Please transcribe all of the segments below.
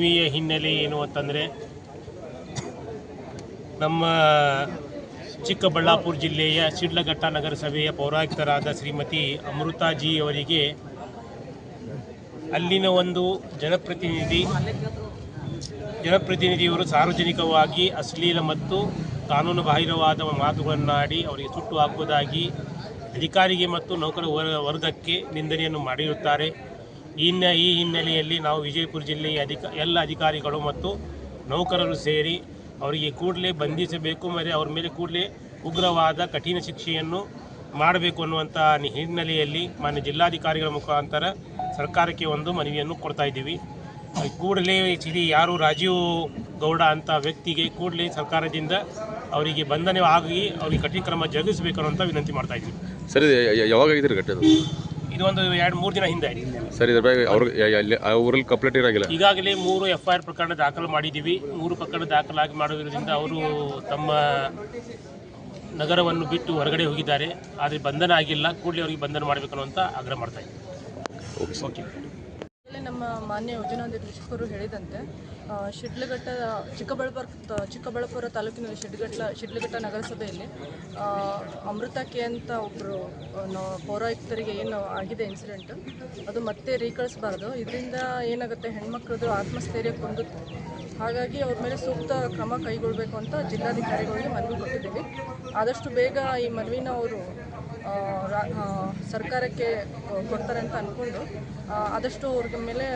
ಮನವಿಯ ಹಿನ್ನೆಲೆ ಏನು ಅಂತಂದರೆ, ನಮ್ಮ ಚಿಕ್ಕಬಳ್ಳಾಪುರ ಜಿಲ್ಲೆಯ ಶಿಡ್ಲಘಟ್ಟ ನಗರಸಭೆಯ ಪೌರಾಯುಕ್ತರಾದ ಶ್ರೀಮತಿ ಅಮೃತಾಜಿ ಅವರಿಗೆ ಅಲ್ಲಿನ ಒಂದು ಜನಪ್ರತಿನಿಧಿ, ಜನಪ್ರತಿನಿಧಿಯವರು ಸಾರ್ವಜನಿಕವಾಗಿ ಅಶ್ಲೀಲ ಮತ್ತು ಕಾನೂನು ಬಾಹಿರವಾದ ಮಾತುಗಳನ್ನಾಡಿ ಅವರಿಗೆ ಸುಟ್ಟು ಹಾಕುವುದಾಗಿ ಅಧಿಕಾರಿಗೆ ಮತ್ತು ನೌಕರ ವರ್- ವರ್ಗಕ್ಕೆ ನಿಂದನೆಯನ್ನು ಮಾಡಿರುತ್ತಾರೆ. ಈ ಈ ಹಿನ್ನೆಲೆಯಲ್ಲಿ ನಾವು ವಿಜಯಪುರ ಜಿಲ್ಲೆಯ ಅಧಿಕ ಎಲ್ಲ ಅಧಿಕಾರಿಗಳು ಮತ್ತು ನೌಕರರು ಸೇರಿ ಅವರಿಗೆ ಕೂಡಲೇ ಬಂಧಿಸಬೇಕು, ಮತ್ತು ಅವರ ಮೇಲೆ ಕೂಡಲೇ ಉಗ್ರವಾದ ಕಠಿಣ ಶಿಕ್ಷೆಯನ್ನು ಮಾಡಬೇಕು ಅನ್ನುವಂಥ ಹಿನ್ನೆಲೆಯಲ್ಲಿ ಮಾನ್ಯ ಜಿಲ್ಲಾಧಿಕಾರಿಗಳ ಮುಖಾಂತರ ಸರ್ಕಾರಕ್ಕೆ ಒಂದು ಮನವಿಯನ್ನು ಕೊಡ್ತಾ ಇದ್ದೀವಿ. ಕೂಡಲೇ ಚಿಡಿ ಯಾರು ರಾಜೀವ್ ಗೌಡ ಅಂತ ವ್ಯಕ್ತಿಗೆ ಕೂಡಲೇ ಸರ್ಕಾರದಿಂದ ಅವರಿಗೆ ಬಂಧನೆ ಆಗಿ ಅವರಿಗೆ ಕಠಿಣ ಕ್ರಮ ಜರುಗಿಸಬೇಕು ಅನ್ನೋಂಥ ವಿನಂತಿ ಮಾಡ್ತಾ ಇದ್ದೀವಿ. ಸರಿ ಯಾವಾಗ ಇದ್ರೆ ಘಟನೆ ಇದು ಒಂದು ಎರಡು ಮೂರು ದಿನ ಹಿಂದೆ. ಸರಿ ಇದ್ರ ಬಗ್ಗೆ ಅವ್ರ ಅಲ್ಲಿ ಆ ಊರಲ್ಲಿ ಕಂಪ್ಲೇಂಟ್ ಇರಾಗಿಲ್ಲ? ಈಗಾಗಲೇ ಮೂರು ಎಫ್ ಐ ಆರ್ ಪ್ರಕರಣ ದಾಖಲು ಮಾಡಿದ್ದೀವಿ. ಮೂರು ಪ್ರಕರಣ ದಾಖಲಾಗಿ ಮಾಡುವುದರಿಂದ ಅವರು ತಮ್ಮ ನಗರವನ್ನು ಬಿಟ್ಟು ಹೊರಗಡೆ ಹೋಗಿದ್ದಾರೆ. ಆದರೆ ಬಂಧನ ಆಗಿಲ್ಲ. ಕೂಡಲೇ ಅವರಿಗೆ ಬಂಧನ ಮಾಡಬೇಕು ಅಂತ ಆಗ್ರಹ ಮಾಡ್ತಾ ಇದ್ದೀವಿ ಓಕೆ ಓಕೆ ಈಗಾಗಲೇ ನಮ್ಮ ಮಾನ್ಯ ಯೋಜನಾ ನಿರ್ದೇಶಕರು ಹೇಳಿದಂತೆ ಶಿಡ್ಲಘಟ್ಟ, ಚಿಕ್ಕಬಳ್ಳಾಪುರ ಚಿಕ್ಕಬಳ್ಳಾಪುರ ತಾಲೂಕಿನ ಶಿಡ್ಲಘಟ್ಟ ಶಿಡ್ಲಘಟ್ಟ ನಗರಸಭೆಯಲ್ಲಿ ಅಮೃತ ಕೆ ಅಂತ ಒಬ್ಬರು ಪೌರಾಯುಕ್ತರಿಗೆ ಏನು ಆಗಿದೆ ಇನ್ಸಿಡೆಂಟ್ ಅದು ಮತ್ತೆ ರೀಕಳಿಸಬಾರ್ದು ಇದರಿಂದ ಏನಾಗುತ್ತೆ ಹೆಣ್ಮಕ್ಳದ್ದು ಆತ್ಮಸ್ಥೈರ್ಯ ಕುಂದುತ್ತೆ. ಹಾಗಾಗಿ ಅವ್ರ ಮೇಲೆ ಸೂಕ್ತ ಕ್ರಮ ಕೈಗೊಳ್ಳಬೇಕು ಅಂತ ಜಿಲ್ಲಾಧಿಕಾರಿಗಳಿಗೆ ಮನವಿ ಕೊಟ್ಟಿದ್ದೀವಿ. ಆದಷ್ಟು ಬೇಗ ಈ ಮನವಿನ ಅವರು ಸರ್ಕಾರಕ್ಕೆ ಕೊಡ್ತಾರೆ ಅಂತ ಅಂದ್ಕೊಂಡು ಆದಷ್ಟು ಅವ್ರ ಮೇಲೆ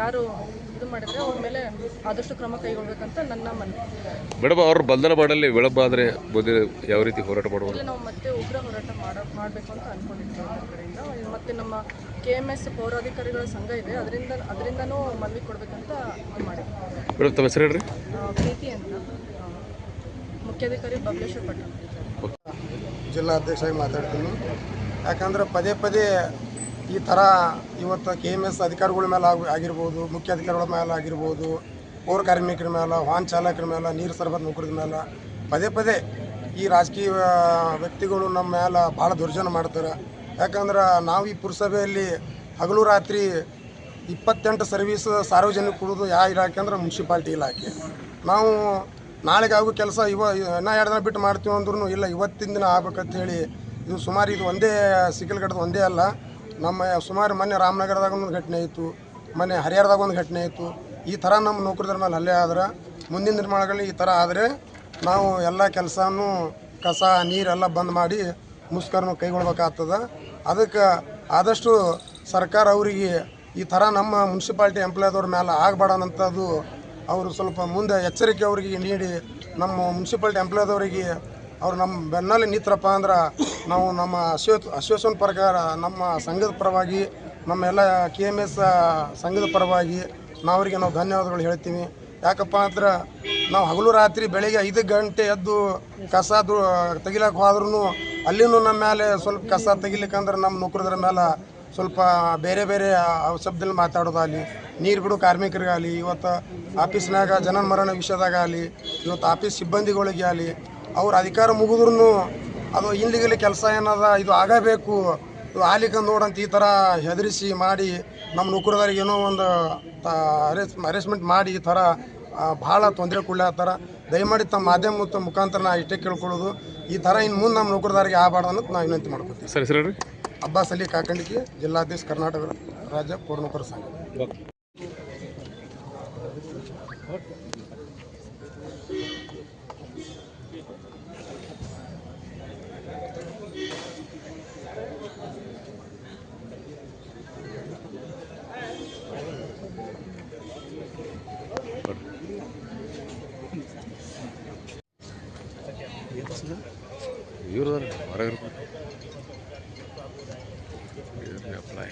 ಯಾರು ಇದು ಮಾಡಿದರೆ ಅವ್ರ ಮೇಲೆ ಆದಷ್ಟು ಕ್ರಮ ಕೈಗೊಳ್ಬೇಕಂತ ನನ್ನ ಮನವಿ. ಮೇಡಮ್ ಅವ್ರ ಬಂಧನ ಮಾಡಲಿ ವಿಳಂಬ ಆದರೆ ಮುಂದೆ ಯಾವ ರೀತಿ ಹೋರಾಟ ಮಾಡುವ ನಾವು ಮತ್ತೆ ಉಗ್ರ ಹೋರಾಟ ಮಾಡ ಮಾಡಬೇಕು ಅಂತ ಅಂದ್ಕೊಂಡಿದ್ದೀವಿ ನಮ್ಮ ಕಡೆಯಿಂದ. ಮತ್ತು ನಮ್ಮ ಕೆ ಎಂ ಎಸ್ ಪೌರಾಧಿಕಾರಿಗಳ ಸಂಘ ಇದೆ. ಅದರಿಂದ ಅದರಿಂದನೂ ಮನವಿ ಕೊಡಬೇಕಂತ ಇದು ಮಾಡಿದ್ದೀವಿ ಮೇಡಮ್ ತಮ್ಮ ಹೆಸರು ಹೇಳ್ರಿ. ಆ, ಪ್ರೀತಿ ಅಂತ. ಮುಖ್ಯಾಧಿಕಾರಿ ಬಬಲೇಶ್ವರ್ ಪಟ್ಟಣ ಜಿಲ್ಲಾಧ್ಯಕ್ಷರಾಗಿ ಮಾತಾಡ್ತೀನಿ. ಯಾಕಂದ್ರೆ ಪದೇ ಪದೇ ಈ ಥರ ಇವತ್ತು ಕೆ ಎಂ ಎಸ್ ಅಧಿಕಾರಿಗಳ ಮೇಲೆ ಆಗಿ ಆಗಿರ್ಬೋದು, ಮುಖ್ಯ ಅಧಿಕಾರಿಗಳ ಮೇಲೆ ಆಗಿರ್ಬೋದು, ಪೌರ ಕಾರ್ಮಿಕರ ಮೇಲೆ, ವಾಹನ ಚಾಲಕರ ಮೇಲೆ, ನೀರು ಸರಬರಾಜು ನೌಕರದ ಮೇಲೆ ಪದೇ ಪದೇ ಈ ರಾಜಕೀಯ ವ್ಯಕ್ತಿಗಳು ನಮ್ಮ ಮೇಲೆ ಭಾಳ ದುರ್ಜನ ಮಾಡ್ತಾರೆ. ಯಾಕಂದ್ರೆ ನಾವು ಈ ಪುರಸಭೆಯಲ್ಲಿ ಹಗಲು ರಾತ್ರಿ ಇಪ್ಪತ್ತೆಂಟು ಸರ್ವೀಸ್ ಸಾರ್ವಜನಿಕ ಕೊಡೋದು ಯಾವ ಇಲಾಖೆ ಅಂದ್ರೆ ಮುನ್ಸಿಪಾಲ್ಟಿ ಇಲಾಖೆ. ನಾವು ನಾಳೆಗೆ ಕೆಲಸ ಇವ ಇನ್ನೂ ಎರಡು ದಿನ ಬಿಟ್ಟು ಮಾಡ್ತೀವಿ ಅಂದ್ರೂ ಇಲ್ಲ, ಇವತ್ತಿನ ದಿನ ಆಗ್ಬೇಕಂತ ಹೇಳಿ ಇದು ಸುಮಾರು ಇದು ಒಂದೇ ಸಿಕ್ಕಲ್ಗಟ್ಟದ ಒಂದೇ ಅಲ್ಲ. ನಮ್ಮ ಸುಮಾರು ಮೊನ್ನೆ ರಾಮನಗರದಾಗ ಒಂದು ಘಟನೆ ಆಯಿತು ಮೊನ್ನೆ ಹರಿಹರದಾಗ ಒಂದು ಘಟನೆ ಆಯಿತು ಈ ಥರ ನಮ್ಮ ನೌಕರರ ಮೇಲೆ ಹಲ್ಲೆ ಆದ್ರೆ, ಮುಂದಿನ ನಿರ್ಮಾಣಗಳಲ್ಲಿ ಈ ಥರ ಆದರೆ ನಾವು ಎಲ್ಲ ಕೆಲಸನೂ ಕಸ ನೀರೆಲ್ಲ ಬಂದ್ ಮಾಡಿ ಮುಷ್ಕರನ ಕೈಗೊಳ್ಬೇಕಾಗ್ತದೆ. ಅದಕ್ಕೆ ಆದಷ್ಟು ಸರ್ಕಾರ ಅವರಿಗೆ ಈ ಥರ ನಮ್ಮ ಮುನ್ಸಿಪಾಲ್ಟಿ ಎಂಪ್ಲಾಯ್ದವ್ರ ಮೇಲೆ ಆಗಬಾರ್ದಂಥದ್ದು ಅವರು ಸ್ವಲ್ಪ ಮುಂದೆ ಎಚ್ಚರಿಕೆ ಅವರಿಗೆ ನೀಡಿ, ನಮ್ಮ ಮುನ್ಸಿಪಾಲ್ಟಿ ಎಂಪ್ಲಾಯ್ದವರಿಗೆ ಅವ್ರು ನಮ್ಮ ಬೆನ್ನಲ್ಲಿ ನಿಂತ್ರಪ್ಪ ಅಂದ್ರೆ ನಾವು ನಮ್ಮ ಅಸೋ ಅಸೋಸಿಯೇಷನ್ ಪ್ರಕಾರ ನಮ್ಮ ಸಂಘದ ಪರವಾಗಿ, ನಮ್ಮ ಎಲ್ಲ ಕೆ ಎಂ ಎಸ್ ಸಂಘದ ಪರವಾಗಿ ನಾವು ಅವರಿಗೆ ನಾವು ಧನ್ಯವಾದಗಳು ಹೇಳ್ತೀವಿ. ಯಾಕಪ್ಪ ಅಂದ್ರೆ ನಾವು ಹಗಲು ರಾತ್ರಿ ಬೆಳಿಗ್ಗೆ ಐದು ಗಂಟೆ ಎದ್ದು ಕಸ ದು ತೆಗಿಲಕ್ಕೆ ಹೋದ್ರೂ ಅಲ್ಲಿನೂ ನಮ್ಮ ಮೇಲೆ ಸ್ವಲ್ಪ ಕಸ ತೆಗಿಲಿಕ್ಕಂದ್ರೆ ನಮ್ಮ ನೌಕರದ್ರ ಮೇಲೆ ಸ್ವಲ್ಪ ಬೇರೆ ಬೇರೆ ಶಬ್ದದಲ್ಲಿ ಮಾತಾಡೋದಾಗಲಿ, ನೀರು ಬಿಡು ಕಾರ್ಮಿಕರಿಗಾಗಲಿ, ಇವತ್ತು ಆಫೀಸ್ನಾಗ ಜನನ ಮರಣ ವಿಷಯದಾಗ ಆಗಲಿ ಇವತ್ತು ಆಫೀಸ್ ಸಿಬ್ಬಂದಿಗಳಿಗೆ ಆಗಲಿ ಅವ್ರ ಅಧಿಕಾರ ಮುಗಿದ್ರೂ ಅದು ಇಲ್ಲಿಗಲಿ ಕೆಲಸ ಏನದ ಇದು ಆಗಬೇಕು. ಇದು ಆಲಿಕ ನೋಡಂತ ಈ ಥರ ಹೆದರಿಸಿ ಮಾಡಿ ನಮ್ಮ ನೌಕರದಾರಿಗೆ ಏನೋ ಒಂದು ಅರೇಸ್ ಅರೇಂಜ್ಮೆಂಟ್ ಮಾಡಿ ಈ ಥರ ಭಾಳ ತೊಂದರೆ ಕೊಡ್ಲಾತ್ತಾರ. ದಯಮಾಡಿ ತಮ್ಮ ಮಾಧ್ಯಮ ಮತ್ತು ಮುಖಾಂತರ ನಾ ಇಷ್ಟೇ ಕೇಳ್ಕೊಳ್ಳೋದು. ಈ ಥರ ಇನ್ನು ಮುಂದೆ ನಮ್ಮ ನೌಕರದಾರಿಗೆ ಆಗಬಾರ್ದು ಅನ್ನೋದು ನಾ ವಿನಂತಿ ಮಾಡ್ಕೊತೀವಿ. ಸರ್ ಸರಿ ಅಬ್ಬಾಸ್ ಅಲಿ ಕಾಕಂಡಿಗೆ ಜಿಲ್ಲಾಧ್ಯಕ್ಷ ಕರ್ನಾಟಕ ರಾಜ್ಯ ಪೂರ್ಣಕರ ಸಂಘ. ಇವರು ಹೊರಗೆ ಅಪ್ಲೈ